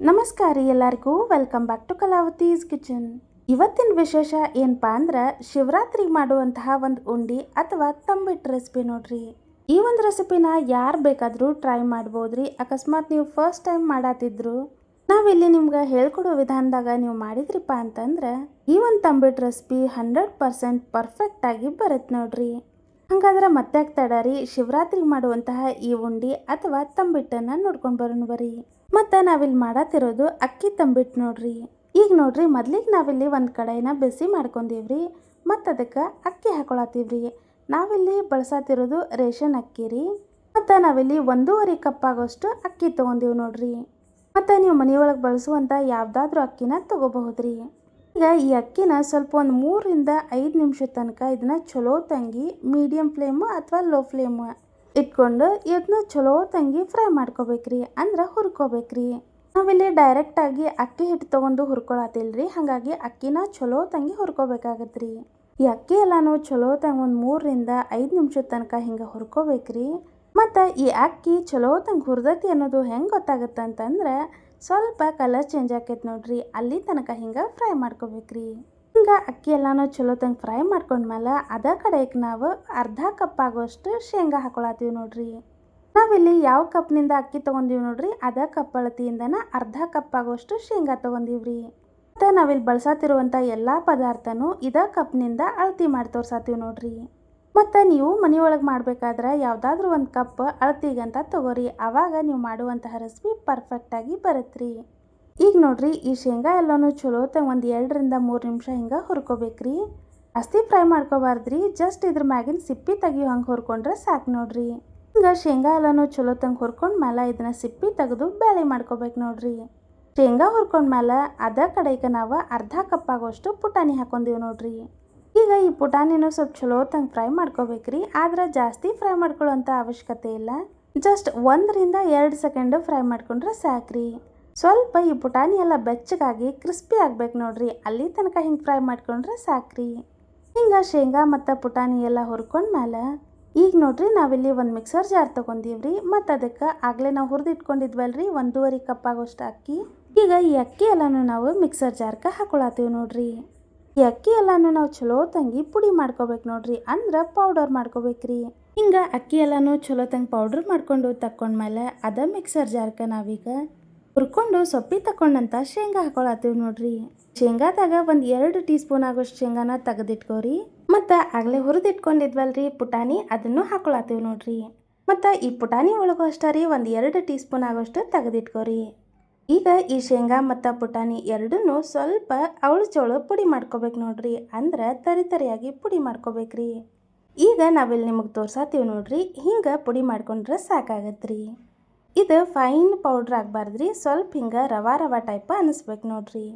ನಮಸ್ಕಾರ ರೀ ಎಲ್ಲರಿಗೂ welcome back to Kalavathi's kitchen ಇವತ್ತಿನ ವಿಶೇಷ ಏನಪ್ಪ ಅಂದ್ರೆ ಶಿವರಾತ್ರಿಗೆ ಮಾಡುವಂತಹ ಒಂದು ಉಂಡಿ ಅಥವಾ ತಂಬಿಟ್ಟು ರೆಸಿಪಿ ನೋಡ್ರಿ. ಈ ಒಂದು ರೆಸಿಪಿನ ಯಾರು ಬೇಕಾದರೂ ಟ್ರೈ ಮಾಡ್ಬೋದ್ರಿ. ಅಕಸ್ಮಾತ್ ನೀವು ಫಸ್ಟ್ ಟೈಮ್ ಮಾಡತ್ತಿದ್ರು ನಾವಿಲ್ಲಿ ನಿಮ್ಗೆ ಹೇಳ್ಕೊಡೋ ವಿಧಾನದಾಗ ನೀವು ಮಾಡಿದ್ರಿಪ್ಪ ಅಂತಂದ್ರೆ, ಈ ಒಂದು ತಂಬಿಟ್ಟು ರೆಸಿಪಿ ಹಂಡ್ರೆಡ್ ಪರ್ಸೆಂಟ್ ಪರ್ಫೆಕ್ಟಾಗಿ ಬರುತ್ತೆ ನೋಡ್ರಿ. ಹಂಗಾದ್ರೆ ಮತ್ತೆ ತಡರಿ ಶಿವರಾತ್ರಿಗೆ ಮಾಡುವಂತಹ ಈ ಉಂಡಿ ಅಥವಾ ತಂಬಿಟ್ಟನ್ನು ನೋಡ್ಕೊಂಡು ಬರೋಣ ಬರ್ರಿ ಮತ್ತು ನಾವಿಲ್ಲಿ ಮಾಡತ್ತಿರೋದು ಅಕ್ಕಿ ತಂಬಿಟ್ಟು ನೋಡ್ರಿ. ಈಗ ನೋಡ್ರಿ ಮೊದ್ಲಿಗೆ ನಾವಿಲ್ಲಿ ಒಂದು ಕಡಾಯಿನ ಬಿಸಿ ಮಾಡ್ಕೊಂಡೀವ್ರಿ ಮತ್ತು ಅದಕ್ಕೆ ಅಕ್ಕಿ ಹಾಕೊಳತ್ತೀವ್ರಿ. ನಾವಿಲ್ಲಿ ಬಳಸತ್ತಿರೋದು ರೇಷನ್ ಅಕ್ಕಿ ರೀ. ಮತ್ತು ನಾವಿಲ್ಲಿ ಒಂದೂವರೆ ಕಪ್ ಆಗೋಷ್ಟು ಅಕ್ಕಿ ತೊಗೊಂಡೀವಿ ನೋಡ್ರಿ. ಮತ್ತು ನೀವು ಮನೆಯೊಳಗೆ ಬಳಸುವಂಥ ಯಾವುದಾದ್ರೂ ಅಕ್ಕಿನ ತೊಗೋಬಹುದ್ರಿ. ಈಗ ಈ ಅಕ್ಕಿನ ಸ್ವಲ್ಪ ಒಂದು ಮೂರರಿಂದ ಐದು ನಿಮಿಷದ ತನಕ ಇದನ್ನ ಚಲೋ ತಂಗಿ ಮೀಡಿಯಮ್ ಫ್ಲೇಮು ಅಥವಾ ಲೋ ಫ್ಲೇಮು. ಇಟ್ಕೊಂಡು ಇದನ್ನ ಚಲೋ ತಂಗಿ ಫ್ರೈ ಮಾಡ್ಕೋಬೇಕ್ರಿ ಅಂದ್ರೆ ಹುರ್ಕೋಬೇಕ್ರಿ. ನಾವಿಲ್ಲಿ ಡೈರೆಕ್ಟಾಗಿ ಅಕ್ಕಿ ಹಿಟ್ಟು ತೊಗೊಂಡು ಹುರ್ಕೊಳತಿಲ್ರಿ ಹಾಗಾಗಿ ಅಕ್ಕಿನ ಚಲೋ ತಂಗಿ ಹುರ್ಕೋಬೇಕಾಗತ್ರಿ. ಈ ಅಕ್ಕಿ ಎಲ್ಲಾನು ಚಲೋ ತಂಗ ಒಂದು ಮೂರರಿಂದ ಐದು ನಿಮಿಷದ ತನಕ ಹಿಂಗೆ ಹುರ್ಕೋಬೇಕ್ರಿ. ಮತ್ತು ಈ ಅಕ್ಕಿ ಚಲೋ ತಂಗ ಹುರ್ದತಿ ಅನ್ನೋದು ಹೆಂಗೆ ಗೊತ್ತಾಗುತ್ತೆ ಅಂತಂದ್ರೆ ಸ್ವಲ್ಪ ಕಲರ್ ಚೇಂಜ್ ಆಕೈತೆ ನೋಡ್ರಿ, ಅಲ್ಲಿ ತನಕ ಹಿಂಗೆ ಫ್ರೈ ಮಾಡ್ಕೋಬೇಕ್ರಿ. ಹಿಂಗೆ ಅಕ್ಕಿ ಎಲ್ಲಾನು ಚಲೋ ತಂಗೆ ಫ್ರೈ ಮಾಡ್ಕೊಂಡ್ಮೇಲೆ ಅದ ಕಡೆಗೆ ನಾವು ಅರ್ಧ ಕಪ್ ಆಗೋಷ್ಟು ಶೇಂಗಾ ಹಾಕೊಳತ್ತೀವಿ ನೋಡ್ರಿ. ನಾವಿಲ್ಲಿ ಯಾವ ಕಪ್ನಿಂದ ಅಕ್ಕಿ ತೊಗೊಂದೀವಿ ನೋಡ್ರಿ, ಅದ ಕಪ್ ಅಳತಿಯಿಂದನ ಅರ್ಧ ಕಪ್ ಆಗೋಷ್ಟು ಶೇಂಗಾ ತೊಗೊಂದೀವ್ರಿ. ಮತ್ತು ನಾವಿಲ್ಲಿ ಬಳಸತ್ತಿರುವಂಥ ಎಲ್ಲ ಪದಾರ್ಥನೂ ಇದ ಕಪ್ನಿಂದ ಅಳತಿ ಮಾಡಿ ತೋರ್ಸಾತೀವಿ ನೋಡ್ರಿ. ಮತ್ತು ನೀವು ಮನೆಯೊಳಗೆ ಮಾಡಬೇಕಾದ್ರೆ ಯಾವುದಾದ್ರೂ ಒಂದು ಕಪ್ ಅಳತಿಗಂತ ತಗೋರಿ ಆವಾಗ ನೀವು ಮಾಡುವಂತಹ ರೆಸಿಪಿ ಪರ್ಫೆಕ್ಟಾಗಿ ಬರುತ್ತ್ರಿ ಈಗ ನೋಡ್ರಿ, ಈ ಶೇಂಗಾ ಎಲ್ಲನೂ ಚಲೋ ತಂಗ ಒಂದು ಎರಡರಿಂದ ಮೂರು ನಿಮಿಷ ಹಿಂಗೆ ಹುರ್ಕೋಬೇಕ್ರಿ. ಜಾಸ್ತಿ ಫ್ರೈ ಮಾಡ್ಕೋಬಾರ್ದ್ರಿ, ಜಸ್ಟ್ ಇದ್ರ ಮ್ಯಾಗಿನ ಸಿಪ್ಪಿ ತೆಗಿಯೋ ಹಂಗೆ ಹುರ್ಕೊಂಡ್ರೆ ಸಾಕು ನೋಡ್ರಿ. ಹಿಂಗೆ ಶೇಂಗಾ ಎಲ್ಲನೂ ಚಲೋ ಹುರ್ಕೊಂಡು ಮೇಲೆ ಇದನ್ನ ಸಿಪ್ಪಿ ತೆಗೆದು ಬೇಳೆ ಮಾಡ್ಕೋಬೇಕು ನೋಡ್ರಿ. ಶೇಂಗಾ ಹುರ್ಕೊಂಡ್ಮೇಲೆ ಅದ ಕಡೆಗೆ ನಾವು ಅರ್ಧ ಕಪ್ ಆಗೋಷ್ಟು ಪುಟಾಣಿ ಹಾಕೊಂಡಿವಿ ನೋಡ್ರಿ. ಈಗ ಈ ಪುಟಾಣಿನೂ ಸ್ವಲ್ಪ ಚಲೋ ತಂಗೆ ಫ್ರೈ ಮಾಡ್ಕೋಬೇಕ್ರಿ, ಆದ್ರೆ ಜಾಸ್ತಿ ಫ್ರೈ ಮಾಡ್ಕೊಳ್ಳೋಂಥ ಅವಶ್ಯಕತೆ ಇಲ್ಲ. ಜಸ್ಟ್ ಒಂದರಿಂದ ಎರಡು ಸೆಕೆಂಡು ಫ್ರೈ ಮಾಡ್ಕೊಂಡ್ರೆ ಸಾಕ್ರಿ. ಸ್ವಲ್ಪ ಈ ಪುಟಾಣಿ ಎಲ್ಲ ಬೆಚ್ಚಗಾಗಿ ಕ್ರಿಸ್ಪಿ ಆಗ್ಬೇಕು ನೋಡ್ರಿ. ಅಲ್ಲಿ ತನಕ ಹಿಂಗೆ ಫ್ರೈ ಮಾಡ್ಕೊಂಡ್ರೆ ಸಾಕ್ರಿ. ಹಿಂಗೆ ಶೇಂಗಾ ಮತ್ತು ಪುಟಾಣಿ ಎಲ್ಲ ಹುರ್ಕೊಂಡ್ಮೇಲೆ ಈಗ ನೋಡ್ರಿ ನಾವಿಲ್ಲಿ ಒಂದು ಮಿಕ್ಸರ್ ಜಾರ್ ತೊಗೊಂಡೀವ್ರಿ. ಮತ್ತು ಅದಕ್ಕೆ ಆಗಲೇ ನಾವು ಹುರಿದಿಟ್ಕೊಂಡಿದ್ವಲ್ರಿ ಒಂದೂವರೆ ಕಪ್ ಆಗೋಷ್ಟು ಅಕ್ಕಿ. ಈಗ ಈ ಅಕ್ಕಿ ಎಲ್ಲನೂ ನಾವು ಮಿಕ್ಸರ್ ಜಾರ್ಗೆ ಹಾಕೊಳತ್ತೀವಿ ನೋಡ್ರಿ. ಈ ಅಕ್ಕಿ ಎಲ್ಲನೂ ನಾವು ಚಲೋ ತಂಗಿ ಪುಡಿ ಮಾಡ್ಕೋಬೇಕು ನೋಡ್ರಿ. ಅಂದ್ರೆ ಪೌಡರ್ ಮಾಡ್ಕೋಬೇಕ್ರಿ. ಹಿಂಗೆ ಅಕ್ಕಿ ಎಲ್ಲನೂ ಚಲೋ ತಂಗಿ ಪೌಡರ್ ಮಾಡ್ಕೊಂಡು ತಕ್ಕೊಂಡ್ಮೇಲೆ ಅದ ಮಿಕ್ಸರ್ ಜಾರ್ಕ ನಾವೀಗ ಹುರ್ಕೊಂಡು ಸೊಪ್ಪಿ ತಕೊಂಡಂತ ಶೇಂಗಾ ಹಾಕೊಳತ್ತೀವಿ ನೋಡ್ರಿ. ಶೇಂಗಾದಾಗ ಒಂದು ಎರಡು ಟೀ ಸ್ಪೂನ್ ಆಗೋಷ್ಟು ಶೇಂಗಾನ ತೆಗೆದಿಟ್ಕೋರಿ. ಮತ್ತು ಆಗಲೇ ಹುರಿದಿಟ್ಕೊಂಡಿದ್ವಲ್ರಿ ಪುಟಾಣಿ ಅದನ್ನು ಹಾಕೊಳತ್ತೀವಿ ನೋಡ್ರಿ. ಮತ್ತು ಈ ಪುಟಾಣಿ ಒಳಗೂ ಅಷ್ಟೇ ರೀ ಒಂದು ಎರಡು ಟೀ ಸ್ಪೂನ್ ಆಗೋಷ್ಟು ತೆಗೆದಿಟ್ಕೋರಿ. ಈಗ ಈ ಶೇಂಗಾ ಮತ್ತು ಪುಟಾಣಿ ಎರಡನ್ನು ಸ್ವಲ್ಪ ಅವಳು ಚೋಳು ಪುಡಿ ಮಾಡ್ಕೋಬೇಕು ನೋಡ್ರಿ. ಅಂದ್ರೆ ತರಿ ತರಿಯಾಗಿ ಪುಡಿ ಮಾಡ್ಕೋಬೇಕ್ರಿ. ಈಗ ನಾವಿಲ್ಲಿ ನಿಮಗೆ ತೋರ್ಸಾತೀವಿ ನೋಡ್ರಿ. ಹಿಂಗೆ ಪುಡಿ ಮಾಡ್ಕೊಂಡ್ರೆ ಸಾಕಾಗತ್ರಿ. ಇದು ಫೈನ್ ಪೌಡ್ರ್ ಆಗಬಾರ್ದ್ರಿ. ಸ್ವಲ್ಪ ಹಿಂಗೆ ರವಾ ರವಾ ಟೈಪ್ ಅನ್ನಿಸ್ಬೇಕು ನೋಡ್ರಿ.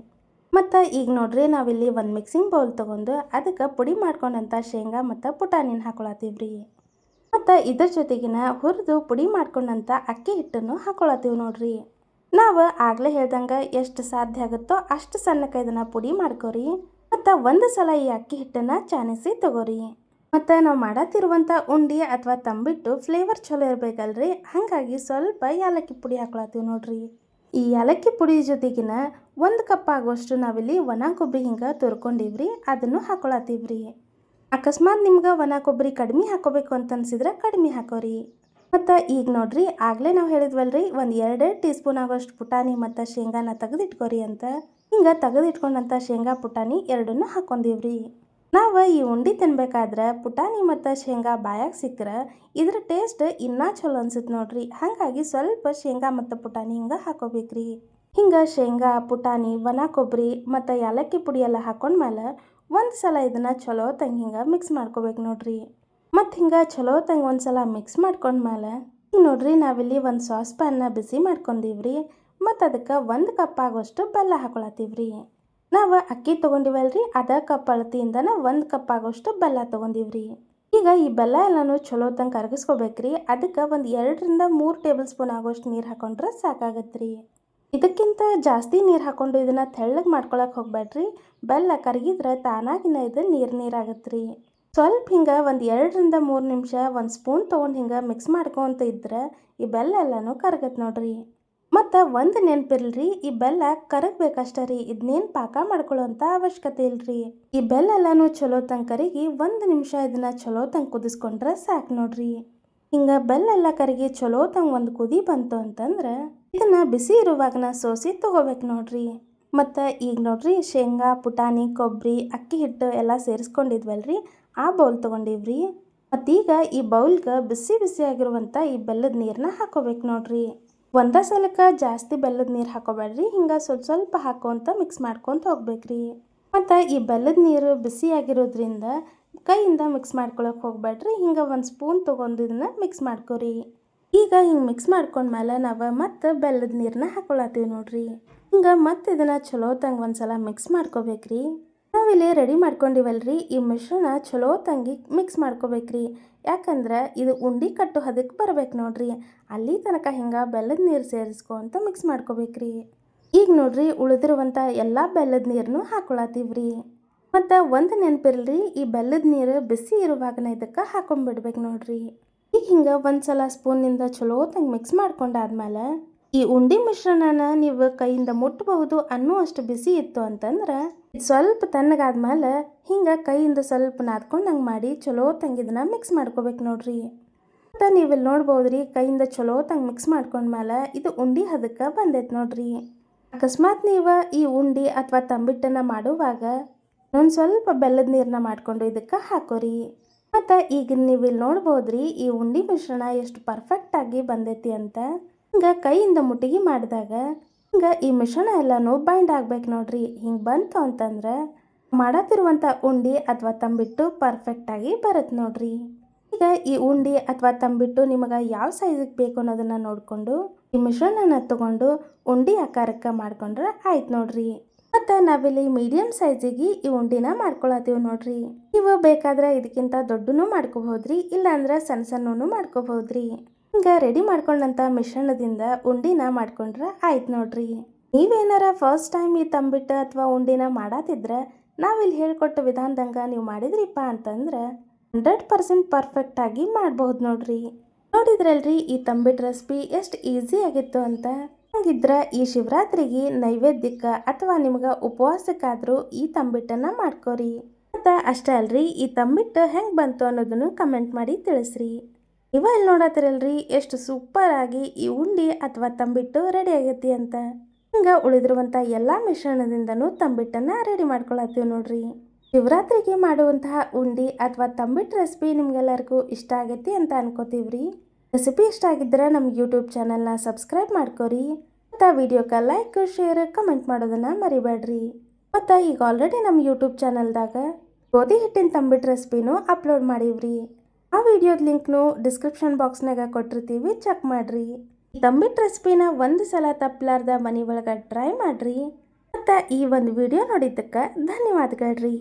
ಮತ್ತು ಈಗ ನೋಡ್ರಿ ನಾವಿಲ್ಲಿ ಒಂದು ಮಿಕ್ಸಿಂಗ್ ಬೌಲ್ ತೊಗೊಂಡು ಅದಕ್ಕೆ ಪುಡಿ ಮಾಡ್ಕೊಂಡಂಥ ಶೇಂಗಾ ಮತ್ತು ಪುಟಾಣಿನ ಹಾಕೊಳತ್ತೀವ್ರಿ. ಮತ್ತು ಇದ್ರ ಜೊತೆಗಿನ ಹುರಿದು ಪುಡಿ ಮಾಡ್ಕೊಂಡಂಥ ಅಕ್ಕಿ ಹಿಟ್ಟನ್ನು ಹಾಕೊಳತ್ತೀವಿ ನೋಡ್ರಿ. ನಾವು ಆಗಲೇ ಹೇಳ್ದಂಗೆ ಎಷ್ಟು ಸಾಧ್ಯ ಆಗುತ್ತೋ ಅಷ್ಟು ಸಣ್ಣಕ್ಕೆ ಇದನ್ನು ಪುಡಿ ಮಾಡ್ಕೋರಿ. ಮತ್ತು ಒಂದು ಸಲ ಈ ಅಕ್ಕಿ ಹಿಟ್ಟನ್ನು ಚಾನಿಸಿ ತಗೋರಿ. ಮತ್ತು ನಾವು ಮಾಡತ್ತಿರುವಂಥ ಉಂಡಿ ಅಥವಾ ತಂಬಿಟ್ಟು ಫ್ಲೇವರ್ ಚಲೋ ಇರಬೇಕಲ್ರಿ? ಹಾಗಾಗಿ ಸ್ವಲ್ಪ ಏಲಕ್ಕಿ ಪುಡಿ ಹಾಕೊಳತ್ತೀವಿ ನೋಡ್ರಿ. ಈ ಏಲಕ್ಕಿ ಪುಡಿ ಜೊತೆಗಿನ ಒಂದು ಕಪ್ ಆಗೋಷ್ಟು ನಾವಿಲ್ಲಿ ಒಣ ಕೊಬ್ಬರಿ ಹಿಂಗೆ ತುರ್ಕೊಂಡಿವ್ರಿ, ಅದನ್ನು ಹಾಕೊಳತ್ತೀವ್ರಿ. ಅಕಸ್ಮಾತ್ ನಿಮ್ಗೆ ಒಣ ಕೊಬ್ಬರಿ ಕಡಿಮೆ ಹಾಕೋಬೇಕು ಅಂತ ಅನ್ಸಿದ್ರೆ ಕಡಿಮೆ ಹಾಕೋರಿ. ಮತ್ತು ಈಗ ನೋಡ್ರಿ, ಆಗಲೇ ನಾವು ಹೇಳಿದ್ವಲ್ರಿ, ಒಂದು ಎರಡೆರಡು ಟೀ ಸ್ಪೂನ್ ಆಗೋಷ್ಟು ಪುಟಾಣಿ ಮತ್ತು ಶೇಂಗಾನ ತೆಗೆದಿಟ್ಕೋರಿ ಅಂತ. ಹಿಂಗೆ ತೆಗೆದಿಟ್ಕೊಂಡಂಥ ಶೇಂಗಾ ಪುಟಾಣಿ ಎರಡನ್ನೂ ಹಾಕೊಂಡೀವ್ರಿ. ನಾವು ಈ ಉಂಡಿ ತಿನ್ಬೇಕಾದ್ರೆ ಪುಟಾಣಿ ಮತ್ತು ಶೇಂಗಾ ಬಾಯಾಗ ಸಿಕ್ಕರೆ, ಇದ್ರ ಟೇಸ್ಟ್ ಇನ್ನೂ ಚಲೋ ಅನ್ಸುತ್ತೆ ನೋಡ್ರಿ. ಹಾಗಾಗಿ ಸ್ವಲ್ಪ ಶೇಂಗಾ ಮತ್ತು ಪುಟಾಣಿ ಹಿಂಗೆ ಹಾಕೋಬೇಕ್ರಿ. ಹಿಂಗೆ ಶೇಂಗಾ, ಪುಟಾಣಿ, ಒಣ ಕೊಬ್ಬರಿ ಮತ್ತು ಏಲಕ್ಕಿ ಪುಡಿ ಎಲ್ಲ ಹಾಕೊಂಡ್ಮೇಲೆ ಒಂದು ಸಲ ಇದನ್ನು ಚಲೋ ತಂಗ ಹಿಂಗೆ ಮಿಕ್ಸ್ ಮಾಡ್ಕೋಬೇಕು ನೋಡ್ರಿ. ಮತ್ತು ಹಿಂಗೆ ಚಲೋ ತಂಗ ಒಂದು ಸಲ ಮಿಕ್ಸ್ ಮಾಡ್ಕೊಂಡ್ಮೇಲೆ ಈಗ ನೋಡ್ರಿ ನಾವಿಲ್ಲಿ ಒಂದು ಸಾಸ್ ಪ್ಯಾನ್ನ ಬಿಸಿ ಮಾಡ್ಕೊಂಡೀವ್ರಿ. ಮತ್ತು ಅದಕ್ಕೆ ಒಂದು ಕಪ್ ಆಗೋಷ್ಟು ಬೆಲ್ಲ ಹಾಕೊಳತ್ತೀವ್ರಿ. ನಾವು ಅಕ್ಕಿ ತೊಗೊಂಡಿವಲ್ರಿ, ಅದ ಕಪ್ ಅಳತಿಯಿಂದನ ಒಂದು ಕಪ್ ಆಗೋಷ್ಟು ಬೆಲ್ಲ ತೊಗೊಂಡಿವ್ರಿ. ಈಗ ಈ ಬೆಲ್ಲ ಎಲ್ಲನೂ ಚಲೋ ತಂಗ ಕರಗಿಸ್ಕೋಬೇಕ್ರಿ, ಅದಕ್ಕೆ ಒಂದು ಎರಡರಿಂದ ಮೂರು ಟೇಬಲ್ ಸ್ಪೂನ್ ಆಗೋಷ್ಟು ನೀರು ಹಾಕೊಂಡ್ರೆ ಸಾಕಾಗತ್ರಿ. ಇದಕ್ಕಿಂತ ಜಾಸ್ತಿ ನೀರು ಹಾಕೊಂಡು ಇದನ್ನು ತೆಳ್ಳಗೆ ಮಾಡ್ಕೊಳಕ್ಕೆ ಹೋಗ್ಬೇಡ್ರಿ ಬೆಲ್ಲ ಕರಗಿದ್ರೆ ತಾನಾಗಿನ ಇದು ನೀರು ರೀ ಸ್ವಲ್ಪ ಹಿಂಗೆ ಒಂದು ಎರಡರಿಂದ ಮೂರು ನಿಮಿಷ ಒಂದು ಸ್ಪೂನ್ ತೊಗೊಂಡು ಹಿಂಗೆ ಮಿಕ್ಸ್ ಮಾಡ್ಕೊತ ಇದ್ರೆ ಈ ಬೆಲ್ಲ ಎಲ್ಲನೂ ಕರಗತ್ತೆ ನೋಡ್ರಿ. ಮತ್ತು ಒಂದು ನೆನಪಿರ್ಲಿ ಈ ಬೆಲ್ಲ ಕರಗಬೇಕಷ್ಟೇ ರೀ ಇದನ್ನೇನು ಪಾಕ ಮಾಡ್ಕೊಳ್ಳೋಂಥ ಅವಶ್ಯಕತೆ ಇಲ್ರಿ. ಈ ಬೆಲ್ಲ ಎಲ್ಲಾನು ಚಲೋ ತಂಗ ಕರಗಿ ಒಂದು ನಿಮಿಷ ಇದನ್ನ ಚಲೋ ತಂಗ ಕುದಿಸ್ಕೊಂಡ್ರೆ ಸಾಕು ನೋಡ್ರಿ. ಹಿಂಗ ಬೆಲ್ಲ ಎಲ್ಲ ಕರಗಿ ಚಲೋ ತಂಗ ಒಂದು ಕುದಿ ಬಂತು ಅಂತಂದ್ರೆ ಇದನ್ನ ಬಿಸಿ ಇರುವಾಗನ ಸೋಸಿ ತಗೋಬೇಕು ನೋಡ್ರಿ. ಮತ್ತು ಈಗ ನೋಡ್ರಿ, ಶೇಂಗಾ, ಪುಟಾಣಿ ಕೊಬ್ಬರಿ ಅಕ್ಕಿ ಹಿಟ್ಟು ಎಲ್ಲ ಸೇರಿಸ್ಕೊಂಡಿದ್ವಲ್ರಿ, ಆ ಬೌಲ್ ತೊಗೊಂಡಿವ್ರಿ. ಮತ್ತೀಗ ಈ ಬೌಲ್ಗೆ ಬಿಸಿ ಬಿಸಿ ಆಗಿರುವಂಥ ಈ ಬೆಲ್ಲದ ನೀರನ್ನ ಹಾಕೋಬೇಕು ನೋಡ್ರಿ. ಒಂದೇ ಸಲಕ್ಕೆ ಜಾಸ್ತಿ ಬೆಲ್ಲದ ನೀರು ಹಾಕೋಬೇಡ್ರಿ. ಹಿಂಗೆ ಸ್ವಲ್ಪ ಸ್ವಲ್ಪ ಹಾಕೋಂತ ಮಿಕ್ಸ್ ಮಾಡ್ಕೊತ ಹೋಗ್ಬೇಕ್ರಿ. ಮತ್ತು ಈ ಬೆಲ್ಲದ ನೀರು ಬಿಸಿ ಆಗಿರೋದ್ರಿಂದ ಕೈಯಿಂದ ಮಿಕ್ಸ್ ಮಾಡ್ಕೊಳಕ್ಕೆ ಹೋಗ್ಬೇಡ್ರಿ. ಹಿಂಗೆ ಒಂದು ಸ್ಪೂನ್ ತೊಗೊಂಡು ಇದನ್ನ ಮಿಕ್ಸ್ ಮಾಡ್ಕೊರಿ. ಈಗ ಹಿಂಗೆ ಮಿಕ್ಸ್ ಮಾಡ್ಕೊಂಡ್ಮೇಲೆ ನಾವು ಮತ್ತೆ ಬೆಲ್ಲದ ನೀರನ್ನ ಹಾಕೊಳತ್ತೀವಿ ನೋಡ್ರಿ. ಹಿಂಗೆ ಮತ್ತೆ ಇದನ್ನು ಚಲೋ ತಂಗ ಒಂದ್ಸಲ ಮಿಕ್ಸ್ ಮಾಡ್ಕೋಬೇಕ್ರಿ. ನಾವಿಲ್ಲಿ ರೆಡಿ ಮಾಡ್ಕೊಂಡಿವಲ್ರಿ. ಈ ಮಿಶ್ರಣ ಚಲೋ ತಂಗಿ ಮಿಕ್ಸ್ ಮಾಡ್ಕೋಬೇಕ್ರಿ. ಯಾಕಂದ್ರೆ ಇದು ಉಂಡೆ ಕಟ್ಟು ಹದಕ್ಕೆ ಬರ್ಬೇಕು ನೋಡ್ರಿ. ಅಲ್ಲಿ ತನಕ ಹಿಂಗೆ ಬೆಲ್ಲದ ನೀರು ಸೇರಿಸ್ಕೊ ಅಂತ ಮಿಕ್ಸ್ ಮಾಡ್ಕೋಬೇಕ್ರಿ. ಈಗ ನೋಡ್ರಿ ಉಳಿದಿರುವಂಥ ಎಲ್ಲ ಬೆಲ್ಲದ ನೀರನ್ನು ಹಾಕೊಳತ್ತೀವ್ರಿ. ಮತ್ತು ಒಂದು ನೆನಪಿರಲ್ರಿ, ಈ ಬೆಲ್ಲದ ನೀರು ಬಿಸಿ ಇರುವಾಗನ ಇದಕ್ಕೆ ಹಾಕೊಂಡ್ಬಿಡ್ಬೇಕು ನೋಡ್ರಿ. ಈಗ ಹಿಂಗೆ ಒಂದು ಸಲ ಸ್ಪೂನಿಂದ ಚಲೋ ತಂಗೆ ಮಿಕ್ಸ್ ಮಾಡ್ಕೊಂಡಾದ್ಮೇಲೆ ಈ ಉಂಡೆ ಮಿಶ್ರಣನ ನೀವು ಕೈಯಿಂದ ಮುಟ್ಟಬಹುದು ಅನ್ನುವಷ್ಟು ಬಿಸಿ ಇತ್ತು ಅಂತಂದ್ರೆ ಸ್ವಲ್ಪ ತಣ್ಣಗಾದ್ಮೇಲೆ ಹಿಂಗೆ ಕೈಯಿಂದ ಸ್ವಲ್ಪ ನಾದ್ಕೊಂಡಂಗೆ ಮಾಡಿ ಚಲೋ ತಂಗಿದನ್ನ ಮಿಕ್ಸ್ ಮಾಡ್ಕೋಬೇಕು ನೋಡ್ರಿ. ಮತ್ತು ನೀವಿಲ್ಲಿ ನೋಡ್ಬೋದ್ರಿ ಕೈಯಿಂದ ಚಲೋ ತಂಗ ಮಿಕ್ಸ್ ಮಾಡ್ಕೊಂಡ್ಮೇಲೆ ಇದು ಉಂಡೆ ಹದಕ್ಕೆ ಬಂದೈತೆ ನೋಡ್ರಿ. ಅಕಸ್ಮಾತ್ ನೀವು ಈ ಉಂಡೆ ಅಥವಾ ತಂಬಿಟ್ಟನ್ನು ಮಾಡುವಾಗ ಒಂದು ಸ್ವಲ್ಪ ಬೆಲ್ಲದ ನೀರನ್ನ ಮಾಡಿಕೊಂಡು ಇದಕ್ಕೆ ಹಾಕೋರಿ. ಮತ್ತು ಈಗ ನೀವು ಇಲ್ಲಿ ನೋಡ್ಬೋದ್ರಿ ಈ ಉಂಡೆ ಮಿಶ್ರಣ ಎಷ್ಟು ಪರ್ಫೆಕ್ಟಾಗಿ ಬಂದೈತಿ ಅಂತ. ಹಿಂಗೆ ಕೈಯಿಂದ ಮುಟ್ಟಿಗೆ ಮಾಡಿದಾಗ ಹಿಂಗೆ ಈ ಮಿಶ್ರಣ ಎಲ್ಲನೂ ಬೈಂಡ್ ಆಗ್ಬೇಕು ನೋಡ್ರಿ. ಹಿಂಗೆ ಬಂತು ಅಂತಂದ್ರೆ ಮಾಡತ್ತಿರುವಂಥ ಉಂಡೆ ಅಥವಾ ತಂಬಿಟ್ಟು ಪರ್ಫೆಕ್ಟಾಗಿ ಬರುತ್ತೆ ನೋಡ್ರಿ. ಈಗ ಈ ಉಂಡೆ ಅಥವಾ ತಂಬಿಟ್ಟು ನಿಮಗೆ ಯಾವ ಸೈಜಿಗೆ ಬೇಕು ಅನ್ನೋದನ್ನು ನೋಡಿಕೊಂಡು ಈ ಮಿಶ್ರಣನ ತಗೊಂಡು ಉಂಡೆ ಆಕಾರಕ್ಕೆ ಮಾಡ್ಕೊಂಡ್ರೆ ಆಯ್ತು ನೋಡ್ರಿ. ಮತ್ತು ನಾವಿಲ್ಲಿ ಮೀಡಿಯಮ್ ಸೈಜಿಗೆ ಈ ಉಂಡಿನ ಮಾಡ್ಕೊಳತ್ತೀವಿ ನೋಡ್ರಿ. ನೀವು ಬೇಕಾದ್ರೆ ಇದಕ್ಕಿಂತ ದೊಡ್ಡನೂ ಮಾಡ್ಕೋಬಹುದ್ರಿ, ಇಲ್ಲಾಂದ್ರೆ ಸಣ್ಣ ಸಣ್ಣನೂ ಮಾಡ್ಕೋಬಹುದ್ರಿ. ಹಿಂಗೆ ರೆಡಿ ಮಾಡ್ಕೊಂಡಂಥ ಮಿಶ್ರಣದಿಂದ ಉಂಡಿನ ಮಾಡ್ಕೊಂಡ್ರೆ ಆಯ್ತು ನೋಡ್ರಿ. ನೀವೇನಾರ ಫಸ್ಟ್ ಟೈಮ್ ಈ ತಂಬಿಟ್ಟು ಅಥವಾ ಉಂಡಿನ ಮಾಡತ್ತಿದ್ರೆ ನಾವಿಲ್ಲಿ ಹೇಳ್ಕೊಟ್ಟ ವಿಧಾನದಂಗೆ ನೀವು ಮಾಡಿದ್ರಿಪ್ಪ ಅಂತಂದ್ರೆ ಹಂಡ್ರೆಡ್ ಪರ್ಸೆಂಟ್ ಪರ್ಫೆಕ್ಟಾಗಿ ಮಾಡ್ಬೋದು ನೋಡ್ರಿ. ನೋಡಿದ್ರಲ್ರಿ ಈ ತಂಬಿಟ್ಟು ರೆಸಿಪಿ ಎಷ್ಟು ಈಸಿ ಆಗಿತ್ತು ಅಂತ. ಹಂಗಿದ್ರೆ ಈ ಶಿವರಾತ್ರಿಗೆ ನೈವೇದ್ಯಕ್ಕೆ ಅಥವಾ ನಿಮ್ಗೆ ಉಪವಾಸಕ್ಕಾದರೂ ಈ ತಂಬಿಟ್ಟನ್ನು ಮಾಡ್ಕೋರಿ. ಮತ್ತು ಅಷ್ಟೇ ಅಲ್ರಿ ಈ ತಂಬಿಟ್ಟು ಹೆಂಗೆ ಬಂತು ಅನ್ನೋದನ್ನು ಕಮೆಂಟ್ ಮಾಡಿ ತಿಳಿಸ್ರಿ. ಇವ ಇಲ್ಲಿ ನೋಡತ್ತಿರಲ್ರಿ ಎಷ್ಟು ಸೂಪರ್ ಆಗಿ ಈ ಉಂಡಿ ಅಥವಾ ತಂಬಿಟ್ಟು ರೆಡಿ ಆಗೈತಿ ಅಂತ. ಹಿಂಗೆ ಉಳಿದಿರುವಂಥ ಎಲ್ಲ ಮಿಶ್ರಣದಿಂದನೂ ತಂಬಿಟ್ಟನ್ನು ರೆಡಿ ಮಾಡ್ಕೊಳತ್ತೀವಿ ನೋಡ್ರಿ. ಶಿವರಾತ್ರಿಗೆ ಮಾಡುವಂತಹ ಉಂಡಿ ಅಥವಾ ತಂಬಿಟ್ಟು ರೆಸಿಪಿ ನಿಮ್ಗೆಲ್ಲರಿಗೂ ಇಷ್ಟ ಆಗೈತಿ ಅಂತ ಅನ್ಕೋತೀವ್ರಿ. ರೆಸಿಪಿ ಇಷ್ಟ ಆಗಿದ್ರೆ ನಮ್ಮ ಯೂಟ್ಯೂಬ್ ಚಾನಲ್ನ ಸಬ್ಸ್ಕ್ರೈಬ್ ಮಾಡ್ಕೊರಿ. ಮತ್ತು ವಿಡಿಯೋಕ್ಕೆ ಲೈಕ್ ಶೇರ್ ಕಮೆಂಟ್ ಮಾಡೋದನ್ನು ಮರಿಬೇಡ್ರಿ ಮತ್ತು ಈಗ ಆಲ್ರೆಡಿ ನಮ್ಮ ಯೂಟ್ಯೂಬ್ ಚಾನಲ್ದಾಗ ಗೋಧಿ ಹಿಟ್ಟಿನ ತಂಬಿಟ್ಟು ರೆಸಿಪಿನೂ ಅಪ್ಲೋಡ್ ಮಾಡೀವ್ರಿ. ಆ ವಿಡಿಯೋದ ಲಿಂಕ್ನು ಡಿಸ್ಕ್ರಿಪ್ಷನ್ ಬಾಕ್ಸ್ನಾಗ ಕೊಟ್ಟಿರ್ತೀವಿ ಚೆಕ್ ಮಾಡಿರಿ. ತಂಬಿಟ್ಟು ರೆಸಿಪಿನ ಒಂದು ಸಲ ತಪ್ಪಲಾರ್ದ ಮನೆ ಒಳಗೆ ಟ್ರೈ ಮಾಡಿರಿ. ಮತ್ತು ಈ ಒಂದು ವಿಡಿಯೋ ನೋಡಿದ್ದಕ್ಕೆ ಧನ್ಯವಾದಗಳ್ರಿ.